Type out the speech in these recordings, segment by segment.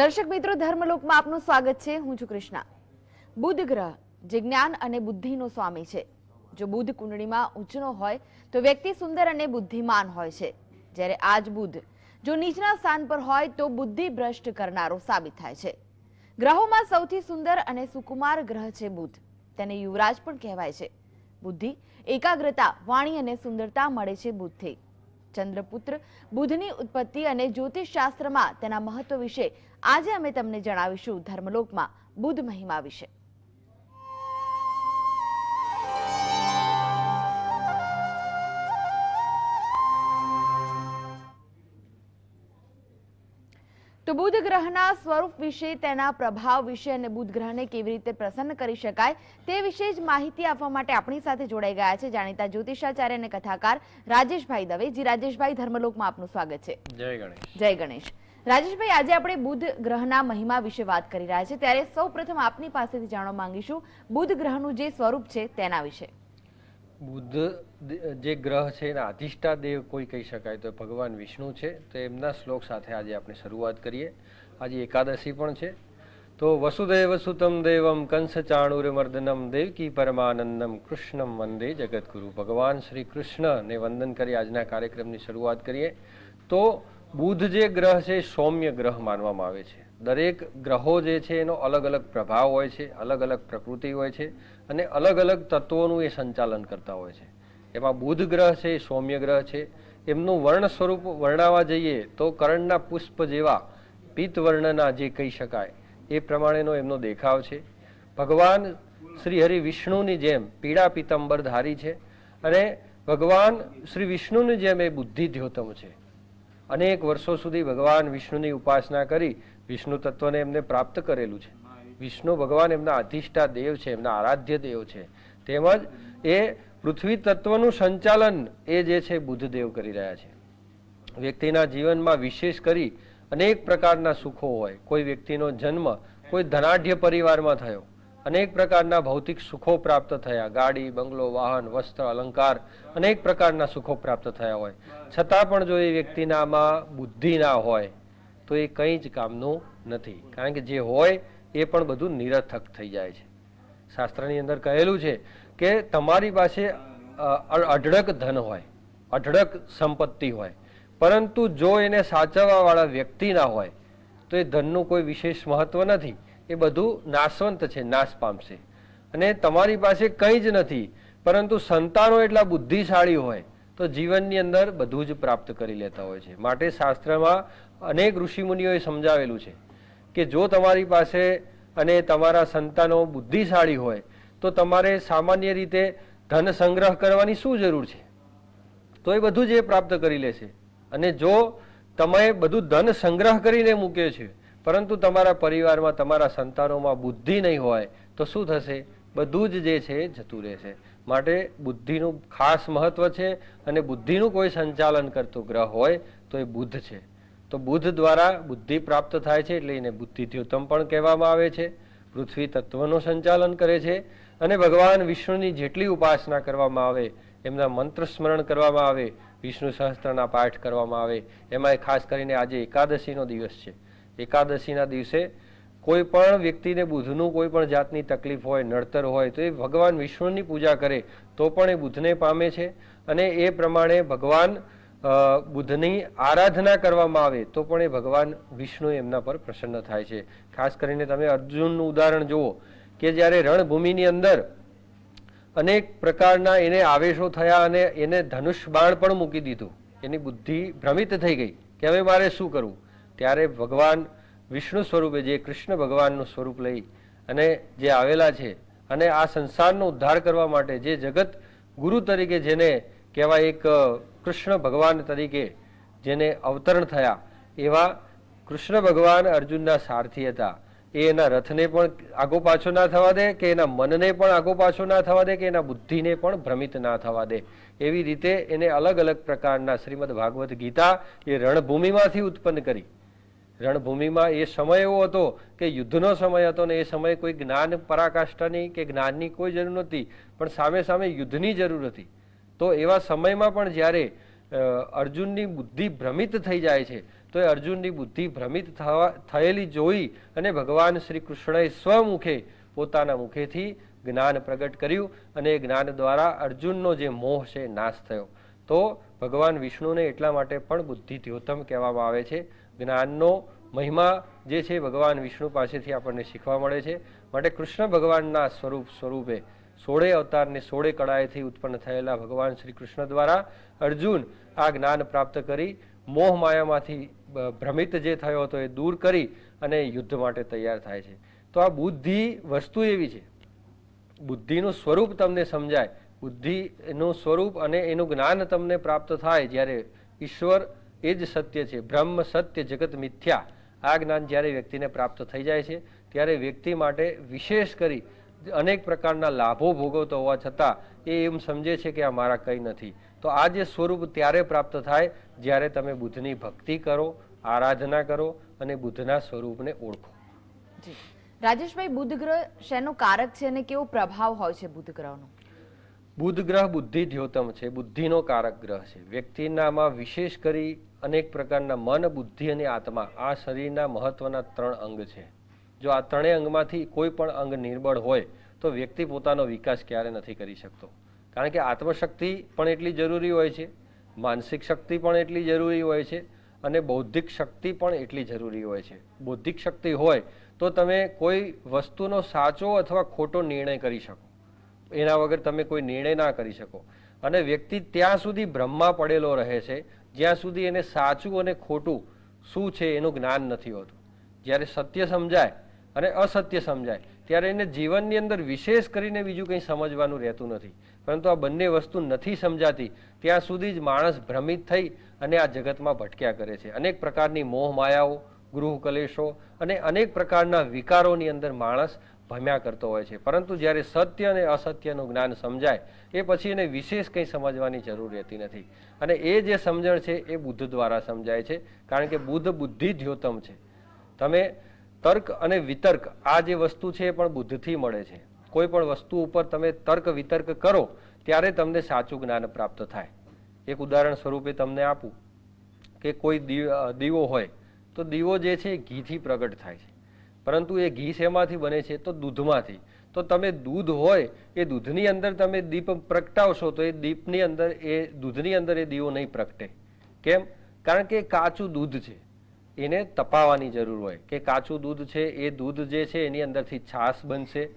દર્શક મિત્રો, ધર્મલોકમાં આપનું સ્વાગત છે. હું છું કૃષ્ણા. બુધ ગ્રહ જે જ્ઞાન અને બુદ્ધિનો સ્વામી છે. જો બુધ કુંડળીમાં ઊંચનો હોય, તો વ્યક્તિ સુંદર અને બુદ્ધિમાન હોય છે. જ્યારે આજ બુધ જો નીચના સ્થાન પર હોય, તો બુદ્ધિ ભ્રષ્ટ કરનારો સાબિત થાય છે. ગ્રહોમાં સૌથી સુંદર અને સુકુમાર ગ્રહ છે બુધ. તેને યુવરાજ પણ કહેવાય છે. બુદ્ધિ, એકાગ્રતા, વાણી અને સુંદરતા મળે છે બુદ્ધથી ચંદ્રપુત્ર બુધની ઉત્પત્તિ અને જ્યોતિષ શાસ્ત્રમાં તેના મહત્વ વિશે આજે અમે તમને જણાવીશું ધર્મલોકમાં બુદ્ધ મહિમા વિશે. તો બુધ ગ્રહના સ્વરૂપ વિશે તેના પ્રભાવ વિશે અને બુધ ગ્રહને કેવી રીતે પ્રસન્ન કરી શકાય તે વિશે જ માહિતી આપવા માટે આપણી સાથે જોડાઈ ગયા છે જાણીતા જ્યોતિષાચાર્ય અને કથાકાર રાજેશભાઈ દવે. જી રાજેશભાઈ ધર્મલોકમાં આપનું સ્વાગત છે. જય ગણેશ. જય ગણેશ. રાજેશભાઈ, આજે આપણે બુધ ગ્રહના મહિમા વિશે વાત કરી રહ્યા છે ત્યારે સૌ પ્રથમ આપની પાસેથી જાણવા માંગીશું, બુધ ગ્રહનું જે સ્વરૂપ છે તેના વિશે. બુદ્ધ જે ગ્રહ છે, એના અધિષ્ઠા દેવ કોઈ કહી શકાય તો ભગવાન વિષ્ણુ છે. તો એમના શ્લોક સાથે આજે આપણે શરૂઆત કરીએ. આજે એકાદશી પણ છે. તો વસુદેવ સુતમ દેવમ કંસ ચાણુરમર્દનમ દેવકી પરમાનંદમ કૃષ્ણમ વંદે જગતગુરુ ભગવાન શ્રી કૃષ્ણને વંદન કરી આજના કાર્યક્રમની શરૂઆત કરીએ. તો બુધ જે ગ્રહ છે, સૌમ્ય ગ્રહ માનવામાં આવે છે. દરેક ગ્રહો જે છે, એનો અલગ અલગ પ્રભાવ હોય છે અલગ અલગ પ્રકૃતિ હોય છે અને અલગ અલગ તત્વોનું એ સંચાલન કરતા હોય છે. એમાં બુધ ગ્રહ છે, સૌમ્ય ગ્રહ છે. એમનું વર્ણ સ્વરૂપ વર્ણાવા જઈએ તો કરણના પુષ્પ જેવા પિત્ત વર્ણના જે કહી શકાય, એ પ્રમાણેનો એમનો દેખાવ છે. ભગવાન શ્રી હરિ વિષ્ણુની જેમ પીળા પિત્તંબર ધારી છે અને ભગવાન શ્રી વિષ્ણુની જેમ એ બુદ્ધિ દ્યોતમ છે. અનેક વર્ષો સુધી ભગવાન વિષ્ણુની ઉપાસના કરી વિષ્ણુ તત્વને એમને પ્રાપ્ત કરેલું છે. વિષ્ણુ ભગવાન એમના અધિષ્ઠા દેવ છે, એમના આરાધ્ય દેવ છે. તેમજ એ પૃથ્વી તત્વનું સંચાલન એ જે છે, બુદ્ધદેવ કરી રહ્યા છે. વ્યક્તિના જીવનમાં વિશેષ કરી અનેક પ્રકારના સુખો હોય, કોઈ વ્યક્તિનો જન્મ કોઈ ધનાઢ્ય પરિવારમાં થયો અનેક પ્રકારના ભૌતિક સુખો પ્રાપ્ત થયા. ગાડી, બંગલો, વાહન, વસ્ત્ર, અલંકાર અનેક પ્રકારના સુખો પ્રાપ્ત થયા હોય. છતાં પણ જો એ વ્યક્તિનામાં બુદ્ધિ ના હોય, તો એ કંઈ જ કામનું નથી. કારણ કે જે હોય, એ પણ બધું નિરર્થક થઈ જાય છે. શાસ્ત્રની અંદર કહેલું છે કે તમારી પાસે અઢળક ધન હોય, અઢળક સંપત્તિ હોય, પરંતુ જો એને સાચવવાવાળા વ્યક્તિ ના હોય, તો એ ધનનું કોઈ વિશેષ મહત્વ નથી. એ બધું નાશવંત છે નાશ પામશે અને તમારી પાસે કંઈ જ નથી, પરંતુ સંતાનો એટલા બુદ્ધિશાળી હોય, તો જીવનની અંદર બધું જ પ્રાપ્ત કરી લેતા હોય છે. માટે શાસ્ત્રમાં અનેક ઋષિમુનિઓએ સમજાવેલું છે કે જો તમારી પાસે અને તમારા સંતાનો બુદ્ધિશાળી હોય, તો તમારે સામાન્ય રીતે ધન સંગ્રહ કરવાની શું જરૂર છે? તો એ બધું જ એ પ્રાપ્ત કરી લેશે અને જો તમે બધું ધન સંગ્રહ કરીને મૂકે છે પરંતુ તમારા પરિવારમાં, તમારા સંતાનોમાં બુદ્ધિ નહીં હોય, તો શું થશે? બધું જ જે છે, જતું રહેશે. માટે બુદ્ધિનું ખાસ મહત્વ છે અને બુદ્ધિનું કોઈ સંચાલન કરતું ગ્રહ હોય, તો એ બુદ્ધ છે. તો બુદ્ધ દ્વારા બુદ્ધિ પ્રાપ્ત થાય છે એટલે એને બુદ્ધિદ્યોતમ પણ કહેવામાં આવે છે. પૃથ્વી તત્વનું સંચાલન કરે છે અને ભગવાન વિષ્ણુની જેટલી ઉપાસના કરવામાં આવે, એમના મંત્ર સ્મરણ કરવામાં આવે, વિષ્ણુ સહસ્ત્રના પાઠ કરવામાં આવે એમાં ખાસ કરીને આજે એકાદશીનો દિવસ છે. એકાદશીના દિવસે કોઈ પણ વ્યક્તિને બુધનું કોઈ પણ જાતની તકલીફ હોય, નડતર હોય, તો એ ભગવાન વિષ્ણુની પૂજા કરે, તો પણ એ બુધને પામે છે. અને એ પ્રમાણે ભગવાન બુધની આરાધના કરવામાં આવે, તો પણ એ ભગવાન વિષ્ણુ એમના પર પ્રસન્ન થાય છે. ખાસ કરીને તમે અર્જુનનું ઉદાહરણ જુઓ કે જ્યારે રણભૂમિની અંદર અનેક પ્રકારના એને આવેશો થયા અને એને ધનુષ બાણ પણ મૂકી દીધું. એની બુદ્ધિ ભ્રમિત થઈ ગઈ. કે હવે મારે શું કરવું? ત્યારે ભગવાન વિષ્ણુ સ્વરૂપે જે કૃષ્ણ ભગવાનનું સ્વરૂપ લઈ અને જે આવેલા છે અને આ સંસારનો ઉદ્ધાર કરવા માટે જે જગત ગુરુ તરીકે જેને કહેવાય એક કૃષ્ણ ભગવાન તરીકે જેને અવતરણ થયા, એવા કૃષ્ણ ભગવાન અર્જુનના સારથી હતા. એ એના રથને પણ આગો પાછો ના થવા દે કે એના મનને પણ આગો પાછો ના થવા દે કે એના બુદ્ધિને પણ ભ્રમિત ના થવા દે. એવી રીતે એને અલગ અલગ પ્રકારના શ્રીમદ ભાગવત ગીતા એ રણભૂમિમાંથી ઉત્પન્ન કરી. રણભૂમિમાં એ સમય એવો હતો કે યુદ્ધનો સમય હતો ને એ સમયે કોઈ જ્ઞાન પરાકાષ્ઠાની કે જ્ઞાનની કોઈ જરૂર નહોતી, પણ સામે સામે યુદ્ધની જરૂર હતી. તો એવા સમયમાં પણ જ્યારે અર્જુનની બુદ્ધિ ભ્રમિત થઈ જાય છે, તો એ અર્જુનની બુદ્ધિ ભ્રમિત થવા, થયેલી જોઈ અને ભગવાન શ્રી કૃષ્ણએ સ્વમુખે પોતાના મુખેથી જ્ઞાન પ્રગટ કર્યું અને એ જ્ઞાન દ્વારા અર્જુનનો જે મોહ છે નાશ થયો. તો ભગવાન વિષ્ણુને એટલા માટે પણ બુદ્ધિ દ્યોતમ કહેવામાં આવે છે. જ્ઞાનનો મહિમા જે છે ભગવાન વિષ્ણુ પાસેથી આપણને શીખવા મળે છે. માટે કૃષ્ણ ભગવાનના સ્વરૂપ સ્વરૂપે સોળે અવતારને સોળે કળાએથી ઉત્પન્ન થયેલા ભગવાન શ્રી કૃષ્ણ દ્વારા અર્જુન આ જ્ઞાન પ્રાપ્ત કરી, મોહ માયામાંથી ભ્રમિત જે થયો હતો એ દૂર કરી અને યુદ્ધ માટે તૈયાર થાય છે. તો આ બુદ્ધિ વસ્તુ એવી છે. બુદ્ધિનું સ્વરૂપ તમને સમજાય. બુદ્ધિનું સ્વરૂપ અને એનું જ્ઞાન તમને પ્રાપ્ત થાય જ્યારે ઈશ્વર એ જ સત્ય છે. બ્રહ્મ સત્ય જગત મિથ્યા. આ જ્ઞાન જ્યારે વ્યક્તિને પ્રાપ્ત થઈ જાય છે, ત્યારે વ્યક્તિ માટે વિશેષ કરી અનેક પ્રકારના લાભો ભોગવતો હોવા છતાં એ એમ સમજે છે કે આ મારા કંઈ નથી. તો આ જે સ્વરૂપ ત્યારે પ્રાપ્ત થાય જ્યારે તમે બુદ્ધની ભક્તિ કરો, આરાધના કરો અને બુદ્ધના સ્વરૂપને ઓળખો. રાજેશભાઈ બુધ ગ્રહ શેનો કારક છે અને કેવો પ્રભાવ હોય છે બુધ ગ્રહનો? બુધ ગ્રહ બુદ્ધિ દ્યોતમ છે, બુદ્ધિનો કારક ગ્રહ છે. વ્યક્તિનામાં વિશેષ કરી અનેક પ્રકારના મન, બુદ્ધિ અને આત્મા આ શરીરના મહત્વના ત્રણ અંગ છે. જો આ ત્રણેય અંગમાંથી કોઈ પણ અંગ નિર્બળ હોય, તો વ્યક્તિ પોતાનો વિકાસ ક્યારે નથી કરી શકતો. કારણ કે આત્મશક્તિ પણ એટલી જરૂરી હોય છે, માનસિક શક્તિ પણ એટલી જરૂરી હોય છે અને બૌદ્ધિક શક્તિ પણ એટલી જરૂરી હોય છે. બૌદ્ધિક શક્તિ હોય તો તમે કોઈ વસ્તુનો સાચો અથવા ખોટો નિર્ણય કરી શકો. એના વગર તમે કોઈ નિર્ણય ના કરી શકો. અને વ્યક્તિ ત્યાં સુધી ભ્રમમાં પડેલો રહે છે, જ્યાં સુધી એને સાચું અને ખોટું શું છે એનું જ્ઞાન નથી હોતું. જ્યારે સત્ય સમજાય અને અસત્ય સમજાય, ત્યારે એને જીવનની અંદર વિશેષ કરીને બીજું કંઈ સમજવાનું રહેતું નથી. પરંતુ આ બંને વસ્તુ નથી સમજાતી, ત્યાં સુધી જ માણસ ભ્રમિત થઈ અને આ જગતમાં ભટક્યા કરે છે. અનેક પ્રકારની મોહ માયાઓ, ગૃહ કલેશો અને અનેક પ્રકારના વિકારોની અંદર માણસ ભમ્યા કરતો હોય છે. પરંતુ જ્યારે સત્ય અને અસત્યનું જ્ઞાન સમજાય, એ પછી એને વિશેષ કંઈ સમજવાની જરૂર રહેતી નથી. અને એ જે સમજણ છે, એ બુદ્ધ દ્વારા સમજાય છે. કારણ કે બુદ્ધ બુદ્ધિ દ્યોતમ છે. તમે તર્ક અને વિતર્ક, આ જે વસ્તુ છે, એ પણ બુદ્ધથી મળે છે. કોઈ પણ વસ્તુ ઉપર તમે તર્ક વિતર્ક કરો, ત્યારે તમને સાચું જ્ઞાન પ્રાપ્ત થાય. એક ઉદાહરણ સ્વરૂપે તમને આપું કે કોઈ દીવો હોય, તો દીવો જે છે ઘીથી પ્રગટ થાય છે. પરંતુ એ ઘી શેમાંથી બને છે? તો દૂધમાંથી. તો તમે દૂધ હોય, એ દૂધની અંદર તમે દીપ પ્રગટાવશો, તો એ દીપની અંદર, એ દૂધની અંદર એ દીવો નહીં પ્રગટે. કેમ? કારણ કે કાચું દૂધ છે. એને તપાવવાની જરૂર હોય. કે કાચું દૂધ છે, એ દૂધ જે છે, એની અંદરથી છાશ બનશે.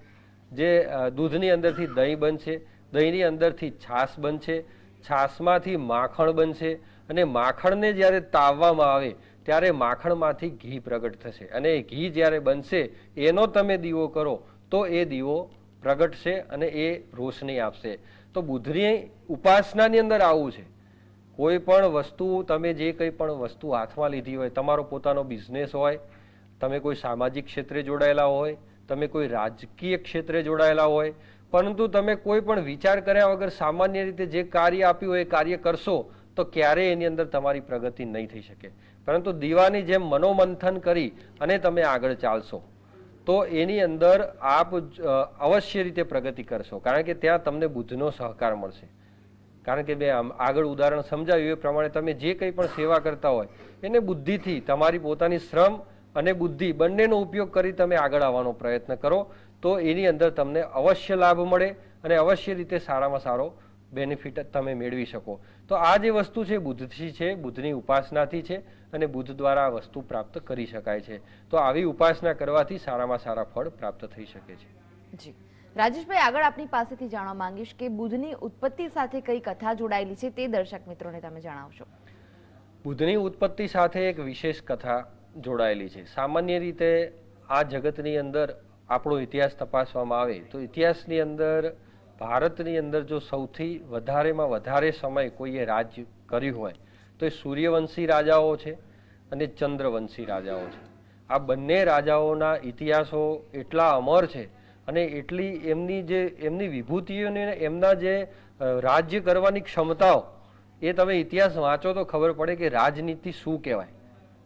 જે દૂધની અંદરથી દહીં બનશે, દહીંની અંદરથી છાશ બનશે, છાશમાંથી માખણ બનશે. અને માખણને જ્યારે તાવવામાં આવે ત્યારે માખણમાંથી ઘી પ્રગટ થશે. અને એ ઘી જ્યારે બનશે, એનો તમે દીવો કરો, તો એ દીવો પ્રગટશે અને એ રોશની આપશે. તો બુદ્ધની ઉપાસનાની અંદર આવું છે. કોઈ પણ વસ્તુ, તમે જે કંઈ પણ વસ્તુ હાથમાં લીધી હોય, તમારો પોતાનો બિઝનેસ હોય, તમે કોઈ સામાજિક ક્ષેત્રે જોડાયેલા હોય, તમે કોઈ રાજકીય ક્ષેત્રે જોડાયેલા હોય, પરંતુ તમે કોઈ પણ વિચાર કર્યા વગર સામાન્ય રીતે જે કાર્ય આપ્યું હોય એ કાર્ય કરશો તો ક્યારેય એની અંદર તમારી પ્રગતિ નહીં થઈ શકે. પરંતુ દીવાની જેમ મનોમંથન કરી અને તમે આગળ ચાલશો, તો એની અંદર આપ અવશ્ય રીતે પ્રગતિ કરશો. કારણ કે ત્યાં તમને બુદ્ધનો સહકાર મળશે. કારણ કે મેં આગળ ઉદાહરણ સમજાવ્યું એ પ્રમાણે તમે જે કંઈ પણ સેવા કરતા હોય, એને બુદ્ધિથી, તમારી પોતાની શ્રમ અને બુદ્ધિ બંનેનો ઉપયોગ કરી તમે આગળ આવવાનો પ્રયત્ન કરો, તો એની અંદર તમને અવશ્ય લાભ મળે અને અવશ્ય રીતે સારામાં સારો બેનિફિટ તમે મેળવી શકો. તો આ જે વસ્તુ છે બુદ્ધથી છે બુદ્ધની ઉપાસનાથી છે અને બુદ્ધ દ્વારા આ વસ્તુ પ્રાપ્ત કરી શકાય છે. તો આવી ઉપાસના કરવાથી સારામાં સારા ફળ પ્રાપ્ત થઈ શકે છે. જી. રાજેશભાઈ આગળ આપની પાસેથી જાણવા માંગીશ કે બુદ્ધની ઉત્પત્તિ સાથે કઈ કથા જોડાયેલી છે તે દર્શક મિત્રોને તમે જણાવશો. બુદ્ધની ઉત્પત્તિ સાથે એક વિશેષ કથા જોડાયેલી છે. સામાન્ય રીતે આ જગતની અંદર આપણો ઇતિહાસ તપાસવામાં આવે તો ઇતિહાસની અંદર ભારતની અંદર જો સૌથી વધારેમાં વધારે સમય કોઈએ રાજ કર્યું હોય, તો એ સૂર્યવંશી રાજાઓ છે અને ચંદ્રવંશી રાજાઓ છે. આ બંને રાજાઓના ઇતિહાસો એટલા અમર છે અને એટલી એમની જે, એમની વિભૂતિઓને એમના જે રાજ્ય કરવાની ક્ષમતાઓ, એ તમે ઇતિહાસ વાંચો તો ખબર પડે કે રાજનીતિ શું કહેવાય.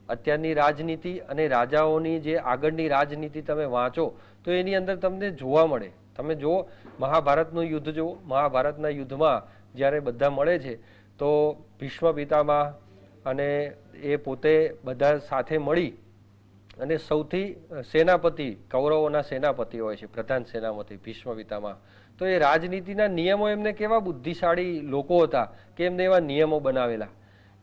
અત્યારની રાજનીતિ અને રાજાઓની જે આગળની રાજનીતિ તમે વાંચો, તો એની અંદર તમને જોવા મળે તમે જુઓ, મહાભારતનું યુદ્ધ જુઓ, મહાભારતના યુદ્ધમાં જ્યારે બધા મળે છે, તો ભીષ્મ પિતામાં અને એ પોતે બધા સાથે મળી અને સૌથી સેનાપતિ, કૌરવોના સેનાપતિ હોય છે, પ્રધાન સેનાપતિ ભીષ્મ પિતામાં તો એ રાજનીતિના નિયમો એમને કેવા બુદ્ધિશાળી લોકો હતા કે એમને એવા નિયમો બનાવેલા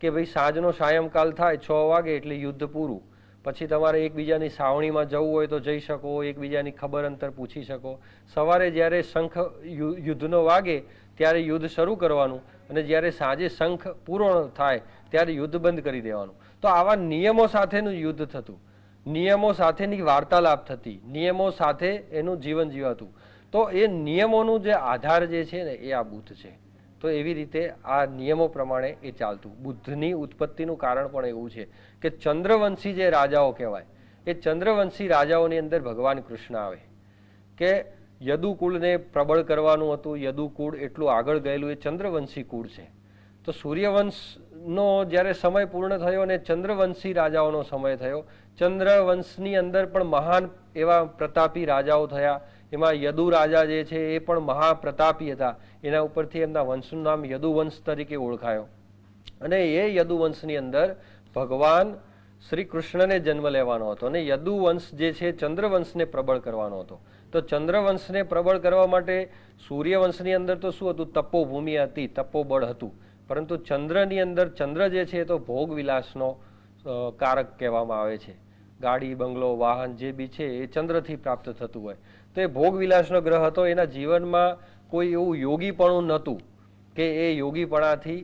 કે ભાઈ સાંજનો સાયંકાલ થાય, છ વાગે એટલે યુદ્ધ પૂરું. પછી તમારે એકબીજાની સાવણીમાં જવું હોય તો જઈ શકો, એકબીજાની ખબર અંતર પૂછી શકો. સવારે જ્યારે શંખ યુદ્ધનો વાગે, ત્યારે યુદ્ધ શરૂ કરવાનું અને જ્યારે સાંજે શંખ પૂર્ણ થાય, ત્યારે યુદ્ધ બંધ કરી દેવાનું. તો આવા નિયમો સાથેનું યુદ્ધ થતું. નિયમો સાથેની વાર્તાલાપ થતી. નિયમો સાથે એનું જીવન જીવાતું. તો એ નિયમોનું જે આધાર જે છે ને, એ આ બુદ્ધ છે. તો એવી રીતે આ નિયમો પ્રમાણે એ ચાલતું. બુદ્ધની ઉત્પત્તિનું કારણ પણ એવું છે કે ચંદ્રવંશી જે રાજાઓ કહેવાય, એ ચંદ્રવંશી રાજાઓની અંદર ભગવાન કૃષ્ણ આવે. કે યદુકુળને પ્રબળ કરવાનું હતું, યદુકુળ એટલું આગળ ગયેલું, એ ચંદ્રવંશી કુળ છે. તો સૂર્યવંશનો જ્યારે સમય પૂર્ણ થયો અને ચંદ્રવંશી રાજાઓનો સમય થયો, ચંદ્રવંશની અંદર પણ મહાન એવા પ્રતાપી રાજાઓ થયા એમાં યદુ રાજા જે છે એ પણ મહાપ્રતાપી હતા. એના ઉપરથી એમના વંશનું નામ યદુવંશ તરીકે ઓળખાયો. અને એ યદુવંશની અંદર ભગવાન શ્રી કૃષ્ણને જન્મ લેવાનો હતો અને યદુવંશ જે છે ચંદ્રવંશને પ્રબળ કરવાનો હતો. તો ચંદ્રવંશને પ્રબળ કરવા માટે સૂર્યવંશની અંદર તો શું હતું? તપોભૂમિ હતી, તપોબળ હતું. પરંતુ ચંદ્રની અંદર ચંદ્ર જે છે એ તો ભોગ વિલાસનો કારક કહેવામાં આવે છે. ગાડી, બંગલો, વાહન જે બી છે એ ચંદ્રથી પ્રાપ્ત થતું હોય. તો એ ભોગ વિલાસનો ગ્રહ હતો. એના જીવનમાં કોઈ એવું યોગીપણું નહોતું કે એ યોગીપણાથી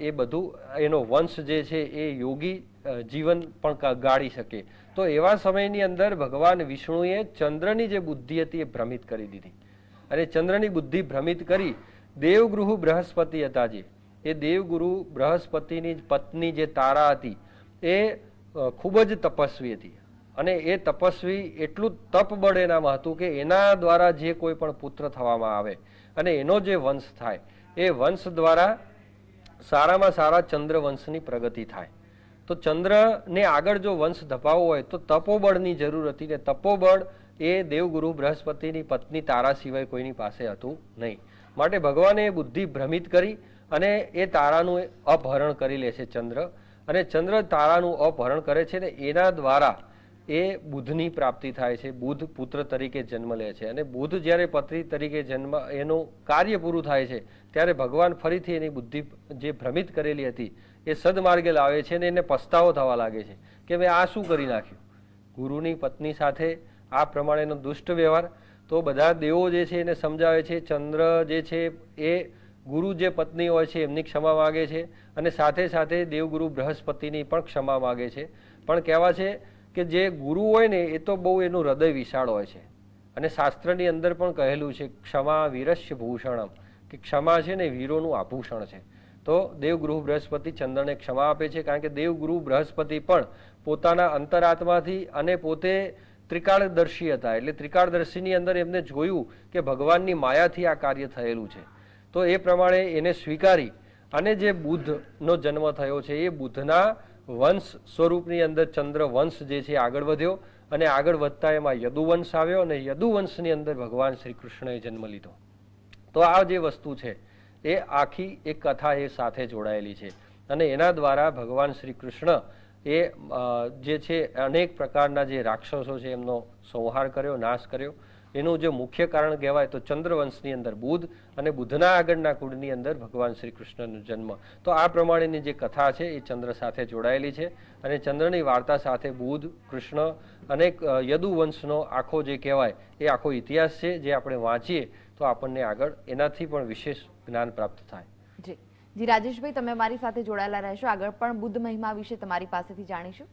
એ બધું, એનો વંશ જે છે એ યોગી જીવન પણ ગાળી શકે. તો એવા સમયની અંદર ભગવાન વિષ્ણુએ ચંદ્રની જે બુદ્ધિ હતી એ ભ્રમિત કરી દીધી. અને ચંદ્રની બુદ્ધિ ભ્રમિત કરી દેવગૃહ બૃહસ્પતિ હતા જે. એ દેવગુરુ બૃહસ્પતિની પત્ની જે તારા હતી, એ ખૂબ જ તપસ્વી હતી. અને એ તપસ્વી એટલું તપ બળ એનામાં હતું કે એના દ્વારા જે કોઈ પણ પુત્ર થવામાં આવે અને એનો જે વંશ થાય, એ વંશ દ્વારા સારામાં સારા ચંદ્રવંશની પ્રગતિ થાય. તો ચંદ્રને આગળ જો વંશ ધપાવવો હોય તો તપોબળની જરૂર હતી ને તપોબળ એ દેવગુરુ બૃહસ્પતિની પત્ની તારા સિવાય કોઈની પાસે હતું નહીં. માટે ભગવાને એ બુદ્ધિ ભ્રમિત કરી અને એ તારાનું અપહરણ કરી લે છે ચંદ્ર. અને ચંદ્ર તારાનું અપહરણ કરે છે ને એના દ્વારા એ બુધની પ્રાપ્તિ થાય છે બુધ પુત્ર તરીકે જન્મ લે છે. અને બુધ જ્યારે પત્ની તરીકે જન્મ, એનું કાર્ય પૂરું થાય છે, ત્યારે ભગવાન ફરીથી એની બુદ્ધિ જે ભ્રમિત કરેલી હતી, એ સદમાર્ગે લાવે છે અને એને પસ્તાવો થવા લાગે છે કે મેં આ શું કરી નાખ્યું? ગુરુની પત્ની સાથે આ પ્રમાણેનો દુષ્ટ વ્યવહાર, તો બધા દેવો જે છે એને સમજાવે છે, ચંદ્ર જે છે એ ગુરુ જે પત્ની હોય છે એમની ક્ષમા માગે છે અને સાથે સાથે દેવગુરુ બૃહસ્પતિની પણ ક્ષમા માગે છે. પણ કહેવા છે કે જે ગુરુ હોય ને, એ તો બહુ એનું હૃદય વિશાળ હોય છે. અને શાસ્ત્રની અંદર પણ કહેલું છે, ક્ષમા વીરસ્ય ભૂષણમ, કે ક્ષમા છે ને, વીરોનું આભૂષણ છે. તો દેવગૃહ બૃહસ્પતિ ચંદ્રને ક્ષમા આપે છે, કારણ કે દેવગુરુ બૃહસ્પતિ પણ પોતાના અંતરાત્માથી અને પોતે ત્રિકાળદર્શી હતા. એટલે ત્રિકાળદર્શીની અંદર એમને જોયું કે ભગવાનની માયાથી આ કાર્ય થયેલું છે. તો એ પ્રમાણે એને સ્વીકારી અને જે બુદ્ધનો જન્મ થયો છે, એ બુદ્ધના વંશ સ્વરૂપની અંદર ચંદ્ર વંશ જે છે આગળ વધ્યો અને આગળ વધતા એમાં યદુવંશ આવ્યો અને યદુવંશની અંદર ભગવાન શ્રી કૃષ્ણએ જન્મ લીધો. તો આ જે વસ્તુ છે, એ આખી એક કથા એ સાથે જોડાયેલી છે અને એના દ્વારા ભગવાન શ્રી કૃષ્ણ એ જે છે, અનેક પ્રકારના જે રાક્ષસો છે એમનો સંહાર કર્યો, નાશ કર્યો એનું જે મુખ્ય કારણ કહેવાય તો ચંદ્રવંશની અંદર બુધ અને બુધના આગળના કુળની અંદર ભગવાન શ્રી કૃષ્ણનો જન્મ. તો આ પ્રમાણેની જે કથા છે એ ચંદ્ર સાથે જોડાયેલી છે અને ચંદ્રની વાર્તા સાથે બુધ, કૃષ્ણ અને યદુવંશનો આખો જે કહેવાય એ આખો ઇતિહાસ છે જે આપણે વાંચીએ તો આપણને આગળ એનાથી પણ વિશેષ જ્ઞાન પ્રાપ્ત થાય. જી. જી, રાજેશભાઈ, તમે મારી સાથે જોડાયેલા રહેશો. આગળ પણ બુદ્ધ મહિમા વિશે તમારી પાસેથી જાણીશું.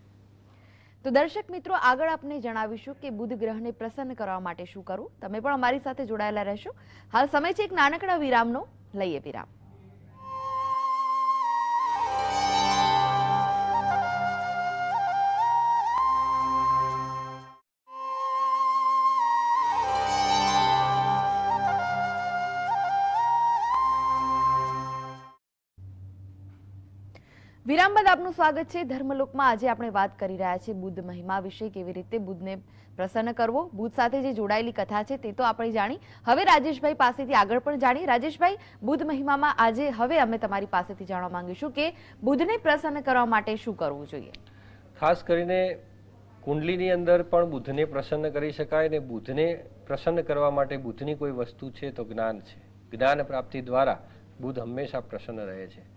તો દર્શક મિત્રો, આગળ આપને જણાવીશું કે બુધ ગ્રહને પ્રસન્ન કરવા માટે શું કરવું. તમે પણ અમારી સાથે જોડાયેલા રહેશો. હાલ સમય છે એક નાનકડા વિરામનો. લઈએ વિરામ. આપનું સ્વાગત છે. ધર્મલોકમાં આજે આપણે વાત કરી રહ્યા છીએ બુદ્ધ મહિમા વિશે, કેવી રીતે બુદ્ધને પ્રસન્ન કરવો. બુદ્ધ સાથે જે જોડાયેલી કથા છે તે તો આપણે જાણી. હવે રાજેશભાઈ પાસેથી આગળ પણ જાણી રાજેશભાઈ, બુદ્ધ મહિમામાં આજે હવે અમે તમારી પાસેથી જાણવા માંગીશું કે બુદ્ધને પ્રસન્ન કરવા માટે શું કરવું જોઈએ? ખાસ કરીને કુંડલીની અંદર પણ બુદ્ધને પ્રસન્ન કરી શકાય ને બુદ્ધને પ્રસન્ન કરવા માટે બુદ્ધની કોઈ વસ્તુ છે તો જ્ઞાન છે. જ્ઞાન પ્રાપ્તિ દ્વારા બુદ્ધ હંમેશા પ્રસન્ન રહે છે.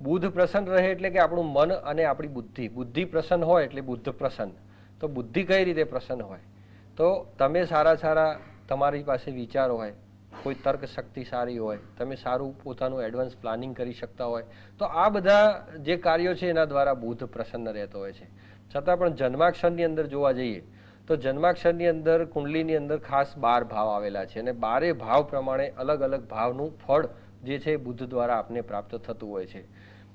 બુદ્ધ પ્રસન્ન રહે એટલે કે આપણું મન અને આપણી બુદ્ધિ. બુદ્ધિ પ્રસન્ન હોય એટલે બુદ્ધ પ્રસન્ન. તો બુદ્ધિ કઈ રીતે પ્રસન્ન હોય? તો તમે સારા સારા તમારી પાસે વિચારો હોય, કોઈ તર્ક શક્તિ સારી હોય, તમે સારું પોતાનું એડવાન્સ પ્લાનિંગ કરી શકતા હોય, તો આ બધા જે કાર્યો છે એના દ્વારા બુદ્ધ પ્રસન્ન રહેતો હોય છે. છતાં પણ જન્માક્ષરની અંદર જોવા જઈએ, તો જન્માક્ષરની અંદર કુંડલીની અંદર ખાસ બાર ભાવ આવેલા છે અને બારે ભાવ પ્રમાણે અલગ અલગ ભાવનું ફળ જે છે બુદ્ધ દ્વારા આપને પ્રાપ્ત થતું હોય છે.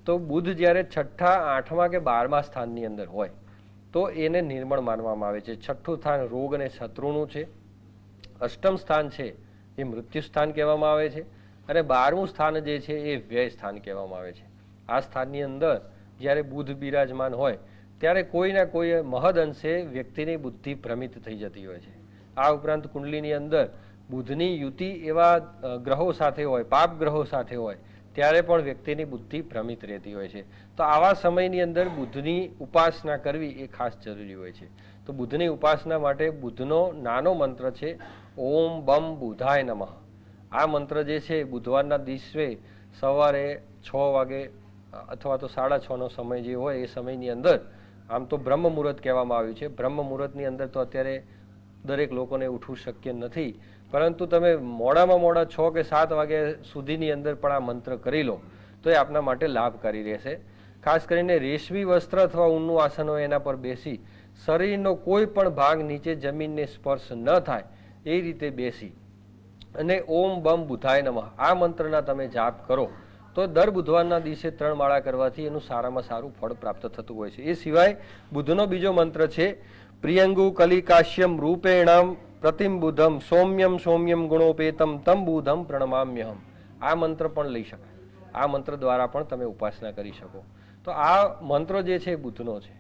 તો બુદ્ધ જ્યારે છઠ્ઠા, આઠમા કે બારમા સ્થાનની અંદર હોય, તો એને નિર્મળ માનવામાં આવે છે. છઠ્ઠું સ્થાન રોગ અને શત્રુનું છે. અષ્ટમ સ્થાન છે એ મૃત્યુ સ્થાન કહેવામાં આવે છે અને બારમું સ્થાન જે છે એ વ્યય સ્થાન કહેવામાં આવે છે. આ સ્થાનની અંદર જ્યારે બુદ્ધ બિરાજમાન હોય, ત્યારે કોઈના કોઈ મહદ અંશે વ્યક્તિની બુદ્ધિ ભ્રમિત થઈ જતી હોય છે. આ ઉપરાંત કુંડલીની અંદર બુદ્ધની યુતિ એવા ગ્રહો સાથે હોય પાપ ગ્રહો સાથે હોય ત્યારે પણ વ્યક્તિની બુદ્ધિ ભ્રમિત રહેતી હોય છે. તો આવા સમયની અંદર બુદ્ધની ઉપાસના કરવી એ ખાસ જરૂરી હોય છે. તો બુદ્ધની ઉપાસના માટે બુદ્ધનો નાનો મંત્ર છે, ઓમ બમ બુધાય નમઃ. આ મંત્ર જે છે બુધવારના દિવસે સવારે છ વાગે અથવા તો સાડા છનો સમય જે હોય, એ સમયની અંદર, આમ તો બ્રહ્મ મુહૂર્ત કહેવામાં આવ્યું છે બ્રહ્મ મુહૂર્તની અંદર તો અત્યારે દરેક લોકોને ઉઠવું શક્ય નથી પરંતુ તમે મોડામાં મોડા છ કે સાત વાગ્યા સુધીની અંદર પણ આ મંત્ર કરી લો, તો એ આપના માટે લાભકારી રહેશે. ખાસ કરીને રેશમી વસ્ત્ર અથવા ઊનનું આસન હોય એના પર બેસી, શરીરનો કોઈ પણ ભાગ નીચે જમીનને સ્પર્શ ન થાય, એ રીતે બેસી. અને ઓમ બમ બુધાય નમઃ. આ મંત્રના તમે જાપ કરો, તો દર બુધવારના દિવસે ત્રણ માળા કરવાથી એનું સારામાં સારું ફળ પ્રાપ્ત થતું હોય છે. એ સિવાય બુધનો બીજો મંત્ર છે, પ્રિયંગુ કલિકાશ્યમ રૂપેણમ પ્રતિમ બુધમ સૌમ્યમ સૌમ્યમ ગુણોપેતમ તમ બુધમ પ્રણમામ્યહમ. આ મંત્ર પણ લઈ શકાય. આ મંત્ર દ્વારા પણ તમે ઉપાસના કરી શકો. તો આ મંત્ર જે છે એ બુદ્ધનો છે.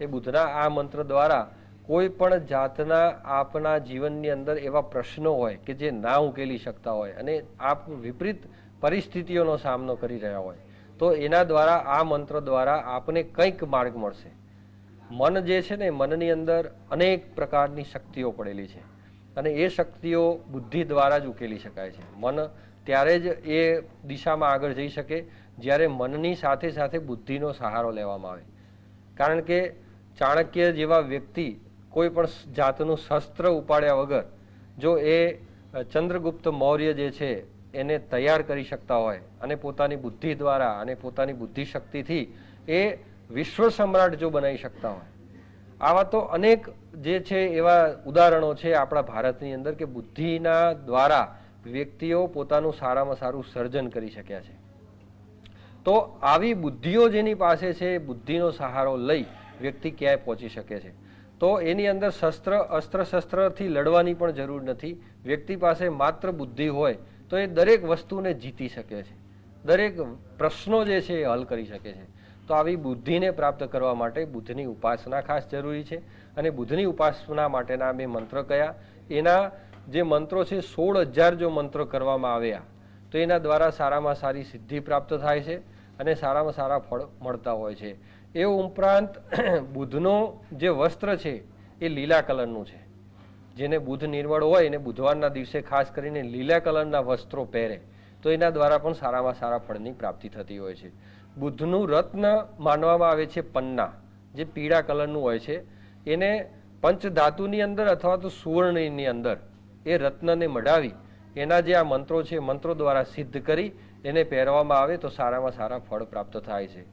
એ બુદ્ધના આ મંત્ર દ્વારા કોઈ પણ જાતના આપના જીવનની અંદર એવા પ્રશ્નો હોય કે જે ના ઉકેલી શકતા હોય અને આપ વિપરીત પરિસ્થિતિઓનો સામનો કરી રહ્યા હોય, તો એના દ્વારા આ મંત્ર દ્વારા આપને કંઈક માર્ગ મળશે. મન જે છે ને મનની અંદર અનેક પ્રકારની શક્તિઓ પડેલી છે. અને એ શક્તિઓ બુદ્ધિ દ્વારા જ ઉકેલી શકાય છે. મન ત્યારે જ એ દિશામાં આગળ જઈ શકે જ્યારે મનની સાથે સાથે બુદ્ધિનો સહારો લેવામાં આવે. કારણ કે ચાણક્ય જેવા વ્યક્તિ કોઈ પણ જાતનું શસ્ત્ર ઉપાડ્યા વગર જો એ ચંદ્રગુપ્ત મૌર્ય જે છે એને તૈયાર કરી શકતા હોય અને પોતાની બુદ્ધિ દ્વારા અને પોતાની બુદ્ધિ શક્તિથી એ વિશ્વ સમ્રાટ જો બનાવી શકતા હોય. આવા તો અનેક જે છે એવા ઉદાહરણો છે આપણા ભારતની અંદર કે બુદ્ધિના દ્વારા વ્યક્તિઓ પોતાનું સારામાં સારું સર્જન કરી શક્યા છે. તો આવી બુદ્ધિઓ જેની પાસે છે, બુદ્ધિનો સહારો લઈ વ્યક્તિ ક્યાંય પહોંચી શકે છે. તો એની અંદર શસ્ત્ર, અસ્ત્ર શસ્ત્રથી લડવાની પણ જરૂર નથી. વ્યક્તિ પાસે માત્ર બુદ્ધિ હોય તો એ દરેક વસ્તુને જીતી શકે છે. દરેક પ્રશ્નો જે છે એ હલ કરી શકે છે. તો આવી બુદ્ધિને પ્રાપ્ત કરવા માટે બુદ્ધની ઉપાસના ખાસ જરૂરી છે. અને બુદ્ધની ઉપાસના માટેના બે મંત્ર કયા? એના જે મંત્રો છે, સોળ હજાર જો મંત્રો કરવામાં આવ્યા, તો એના દ્વારા સારામાં સારી સિદ્ધિ પ્રાપ્ત થાય છે અને સારામાં સારા ફળ મળતા હોય છે. એ ઉપરાંત બુદ્ધનો જે વસ્ત્ર છે, એ લીલા કલરનું છે. જેને બુદ્ધ નિર્મળ હોય એને બુધવારના દિવસે ખાસ કરીને લીલા કલરના વસ્ત્રો પહેરે, તો એના દ્વારા પણ સારામાં સારા ફળની પ્રાપ્તિ થતી હોય છે. બુદ્ધનું રત્ન માનવામાં આવે છે પન્ના, જે પીળા કલરનું હોય છે. એને પંચધાતુની અંદર અથવા તો સુવર્ણની અંદર એ રત્નને મઢાવી, એના જે આ મંત્રો છે, મંત્રો દ્વારા સિદ્ધ કરી, એને પહેરવામાં આવે તો સારામાં સારા ફળ પ્રાપ્ત થાય છે.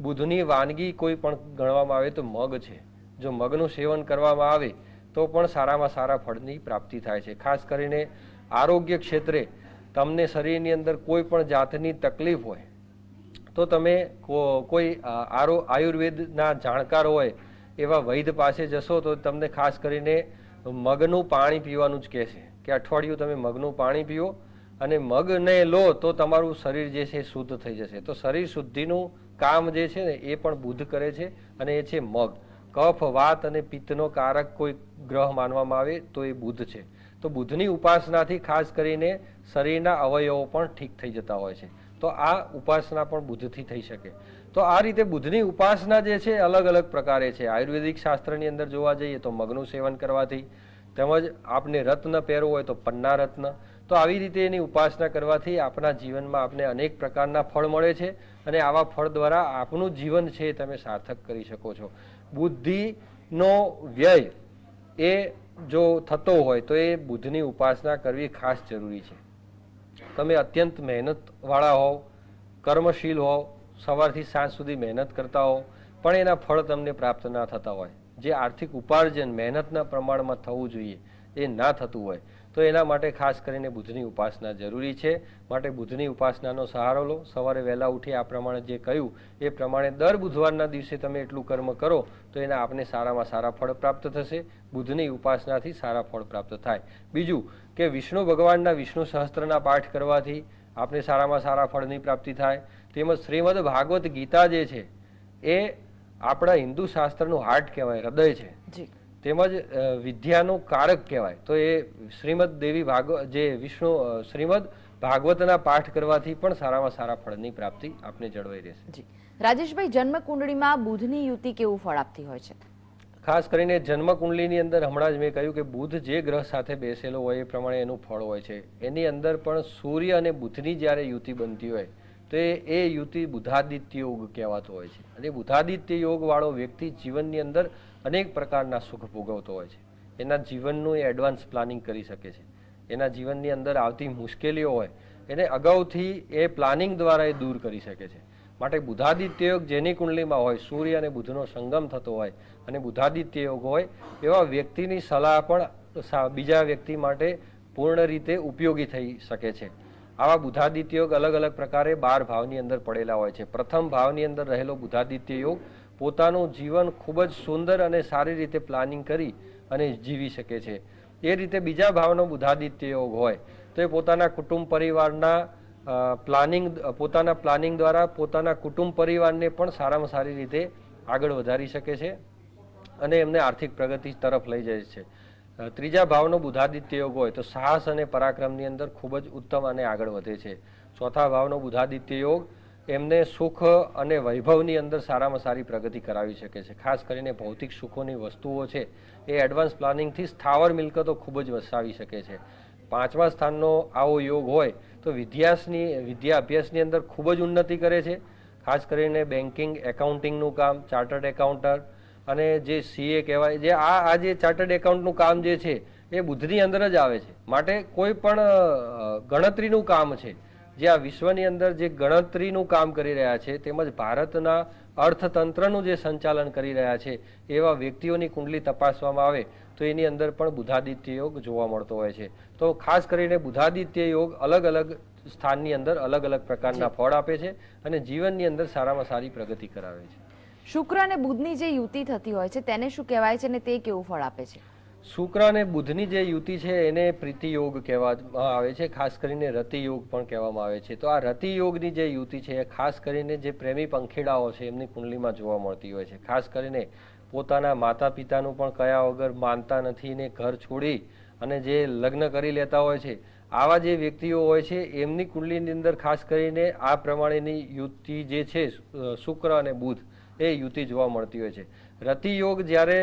બુધની વાનગી કોઈ પણ ગણવામાં આવે તો મગ છે. જો મગનું સેવન કરવામાં આવે તો પણ સારામાં સારા ફળની પ્રાપ્તિ થાય છે. ખાસ કરીને આરોગ્ય ક્ષેત્રે તમને શરીરની અંદર કોઈ પણ જાતની તકલીફ હોય તો તમે કોઈ આરો, આયુર્વેદના જાણકાર હોય એવા વૈદ પાસે જશો તો તમને ખાસ કરીને મગનું પાણી પીવાનું જ કહેશે કે અઠવાડિયું તમે મગનું પાણી પીઓ અને મગને લો તો તમારું શરીર જે છે શુદ્ધ થઈ જશે. તો શરીર શુદ્ધિનું કામ જે છે ને એ પણ બુદ્ધ કરે છે અને એ છે મગ. કફ, વાત અને પિત્તનો કારક કોઈ ગ્રહ માનવામાં આવે તો એ બુદ્ધ છે. તો બુદ્ધની ઉપાસનાથી ખાસ કરીને શરીરના અવયવો પણ ઠીક થઈ જતા હોય છે. તો આ ઉપાસના પણ બુદ્ધથી થઈ શકે. તો આ રીતે બુદ્ધની ઉપાસના જે છે અલગ અલગ પ્રકારે છે. આયુર્વેદિક શાસ્ત્રની અંદર જોવા જઈએ તો મગનું સેવન કરવાથી તેમજ આપને રત્ન પહેરવો હોય તો પન્ના રત્ન. તો આવી રીતે એની ઉપાસના કરવાથી આપણા જીવનમાં આપને અનેક પ્રકારના ફળ મળે છે અને આવા ફળ દ્વારા આપનું જીવન છે તમે સાર્થક કરી શકો છો. બુદ્ધિનો વ્યય એ જો થતો હોય તો એ બુદ્ધની ઉપાસના કરવી ખાસ જરૂરી છે. તમે અત્યંત મહેનતવાળા હોવ, કર્મશીલ હોવ, સવારથી સાંજ સુધી મહેનત કરતા હોવ, પણ એના ફળ તમને પ્રાપ્ત ના થતા હોય. જે આર્થિક ઉપાર્જન મહેનતના પ્રમાણમાં થવું જોઈએ, એ ના થતું હોય, તો એના માટે ખાસ કરીને બુધની ઉપાસના જરૂરી છે. માટે બુધની ઉપાસનાનો સહારો લો. સવારે વહેલા ઉઠી આ પ્રમાણે જે કહ્યું, એ પ્રમાણે દર બુધવારના દિવસે તમે એટલું કર્મ કરો, તો એના આપને સારામાં સારા ફળ પ્રાપ્ત થશે. બુધની ઉપાસનાથી સારા ફળ પ્રાપ્ત થાય. બીજું કે વિષ્ણુ ભગવાનના વિષ્ણુ સહસ્ત્રના પાઠ કરવાથી આપણે સારામાં સારા ફળની પ્રાપ્તિ થાય. તેમજ શ્રીમદ ભાગવત ગીતા જે છે એ આપણા હિન્દુ શાસ્ત્રનું હાર્ટ કહેવાય હૃદય છે. તેમજ વિદ્યાનું કારક કહેવાય. તો એ શ્રીમદ દેવી ભાગવત જે વિષ્ણુ શ્રીમદ ભાગવતના પાઠ કરવાથી પણ સારામાં સારા ફળની પ્રાપ્તિ આપને જળવાઈ રહેશે. રાજેશભાઈ જન્મ કુંડળીમાં બુધની યુતિ કેવું ફળ આપતી હોય છે? ખાસ કરીને જન્મકુંડલીની અંદર હમણાં જ મેં કહ્યું કે બુધ જે ગ્રહ સાથે બેસેલો હોય એ પ્રમાણે એનું ફળ હોય છે. એની અંદર પણ સૂર્ય અને બુધની જ્યારે યુતિ બનતી હોય, તો એ યુતિ બુધાદિત્ય યોગ કહેવાતો હોય છે. અને બુધાદિત્ય યોગવાળો વ્યક્તિ જીવનની અંદર અનેક પ્રકારના સુખ ભોગવતો હોય છે. એના જીવનનું એ એડવાન્સ પ્લાનિંગ કરી શકે છે. એના જીવનની અંદર આવતી મુશ્કેલીઓ હોય, એને અગાઉથી એ પ્લાનિંગ દ્વારા એ દૂર કરી શકે છે. માટે બુધાદિત્ય યોગ જેની કુંડલીમાં હોય, સૂર્ય અને બુધનો સંગમ થતો હોય અને બુધાદિત્ય યોગ હોય, એવા વ્યક્તિની સલાહ પણ બીજા વ્યક્તિ માટે પૂર્ણ રીતે ઉપયોગી થઈ શકે છે. આવા બુધાદિત્ય યોગ અલગ અલગ પ્રકારે બાર ભાવની અંદર પડેલા હોય છે. પ્રથમ ભાવની અંદર રહેલો બુધાદિત્ય યોગ પોતાનું જીવન ખૂબ જ સુંદર અને સારી રીતે પ્લાનિંગ કરી અને જીવી શકે છે. એ રીતે બીજા ભાવનો બુધાદિત્ય યોગ હોય, તો એ પોતાના કુટુંબ પરિવારના પ્લાનિંગ પોતાના પ્લાનિંગ દ્વારા પોતાના કુટુંબ પરિવારને પણ સારામાં સારી રીતે આગળ વધારી શકે છે અને એમને આર્થિક પ્રગતિ તરફ લઈ જાય છે. ત્રીજા ભાવનો બુધાદિત્ય યોગ હોય તો સાહસ અને પરાક્રમની અંદર ખૂબ જ ઉત્તમ અને આગળ વધે છે. ચોથા ભાવનો બુધાદિત્ય યોગ એમને સુખ અને વૈભવની અંદર સારામાં સારી પ્રગતિ કરાવી શકે છે. ખાસ કરીને ભૌતિક સુખોની વસ્તુઓ છે એ એડવાન્સ પ્લાનિંગથી સ્થાવર મિલકતો ખૂબ જ વસાવી શકે છે. પાંચમા સ્થાનનો આવો યોગ હોય તો વિદ્યાસની વિદ્યા અભ્યાસની અંદર ખૂબ જ ઉન્નતિ કરે છે. ખાસ કરીને બેન્કિંગ, એકાઉન્ટિંગનું કામ, ચાર્ટર્ડ એકાઉન્ટર અને જે સીએ કહેવાય, જે આ આ જે ચાર્ટર્ડ એકાઉન્ટનું કામ જે છે, એ બુદ્ધની અંદર જ આવે છે. માટે કોઈ પણ ગણતરીનું કામ છે, જે આ વિશ્વની અંદર જે ગણતરીનું કામ કરી રહ્યા છે, તેમજ ભારતના અર્થતંત્રનું જે સંચાલન કરી રહ્યા છે, એવા વ્યક્તિઓની કુંડલી તપાસવામાં આવે તો એની અંદર પણ બુધાદિત્ય યોગ જોવા મળતો હોય છે. તો ખાસ કરીને બુધાદિત્ય યોગ અલગ અલગ સ્થાનની અંદર અલગ અલગ પ્રકારના ફળ આપે છે અને જીવનની અંદર સારામાં સારી પ્રગતિ કરાવે છે. શુક્ર અને બુધની જે યુતિ થતી હોય છે તેને શું કહેવાય છે અને તે કેવું ફળ આપે છે? શુક્ર અને બુધની જે યુતિ છે એને પ્રીતિયોગ કહેવામાં આવે છે. ખાસ કરીને રતિ યોગ પણ કહેવામાં આવે છે. તો આ રતિ યોગની જે યુતિ છે એ ખાસ કરીને જે પ્રેમી પંખીડાઓ છે એમની કુંડલીમાં જોવા મળતી હોય છે. ખાસ કરીને પોતાના માતા પિતાનું પણ કયા વગર માનતા નથી ને ઘર છોડી અને જે લગ્ન કરી લેતા હોય છે, આવા જે વ્યક્તિઓ હોય છે, એમની કુંડલીની અંદર ખાસ કરીને આ પ્રમાણેની યુતિ જે છે શુક્ર અને બુધ, એ યુતિ જોવા મળતી હોય છે. રતિયોગ જ્યારે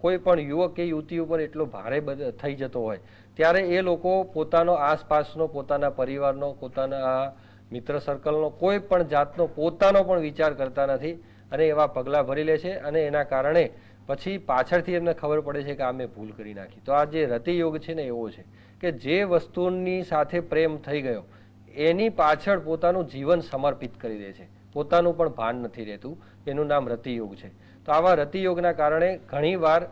કોઈ પણ યુવક કે યુવતી ઉપર એટલો ભારે થઈ જતો હોય, ત્યારે એ લોકો પોતાનો આસપાસનો, પોતાના પરિવારનો, પોતાના મિત્ર સર્કલનો કોઈ પણ જાતનો પોતાનો પણ વિચાર કરતા નથી. અને એવા પગલાં ભરી લે છે અને એના કારણે પછી પાછળથી એમને ખબર પડે છે કે આ મેં ભૂલ કરી નાખી. તો આ જે રતિયોગ છે ને એવો છે કે જે વસ્તુની સાથે પ્રેમ થઈ ગયો, એની પાછળ પોતાનું જીવન સમર્પિત કરી દે છે. પોતાનું પણ ભાન નથી રહેતું. એનું નામ રતિયોગ છે. તો આવા રતિયોગના કારણે ઘણીવાર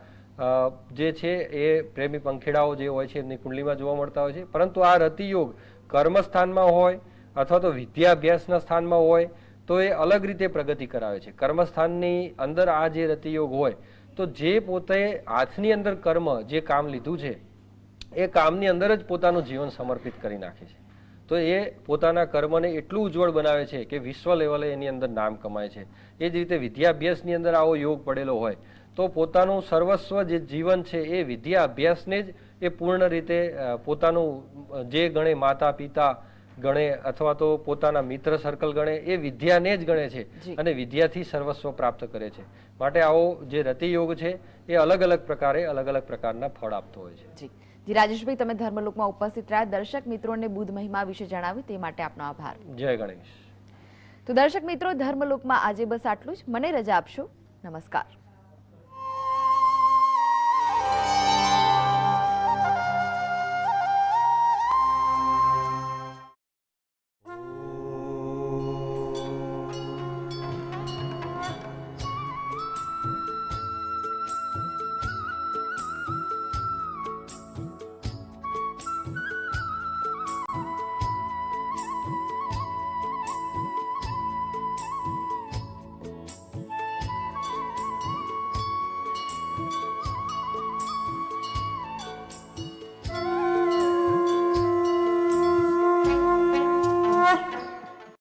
જે છે એ પ્રેમી પંખીડાઓ જે હોય છે એમની કુંડલીમાં જોવા મળતા હોય છે. પરંતુ આ રતિયોગ કર્મસ્થાનમાં હોય અથવા તો વિદ્યાભ્યાસના સ્થાનમાં હોય તો એ અલગ રીતે પ્રગતિ કરાવે છે. કર્મસ્થાનની અંદર આ જે રતિયોગ હોય, તો જે પોતે હાથની અંદર કર્મ જે કામ લીધું છે, એ કામની અંદર જ પોતાનું જીવન સમર્પિત કરી નાખે છે. તો એ પોતાના કર્મને એટલું ઉજ્જવળ બનાવે છે કે વિશ્વ લેવલે એની અંદર નામ કમાય છે. એ જ રીતે વિદ્યાભ્યાસની અંદર આવો યોગ પડેલો હોય, તો પોતાનું સર્વસ્વ જે જીવન છે એ વિદ્યા અભ્યાસને જ એ પૂર્ણ રીતે પોતાનું જે ગણે માતા પિતા ગણે અથવા તો પોતાના મિત્ર સર્કલ ગણે એ વિદ્યાને જ ગણે છે અને વિદ્યાથી સર્વસ્વ પ્રાપ્ત કરે છે. માટે આવો જે રતિયોગ છે એ અલગ અલગ પ્રકારે અલગ અલગ પ્રકારના ફળ આપતો હોય છે. જી. જી રાજેશભાઈ તમે ધર્મલોકમાં ઉપસ્થિત રહ્યા. દર્શક મિત્રોને બુદ્ધ મહિમા વિશે જણાવ્યું તે માટે આપનો આભાર. જય ગણેશ. તો દર્શક મિત્રો ધર્મલોકમાં આજે બસ આટલું જ. મને રજા આપશો. નમસ્કાર.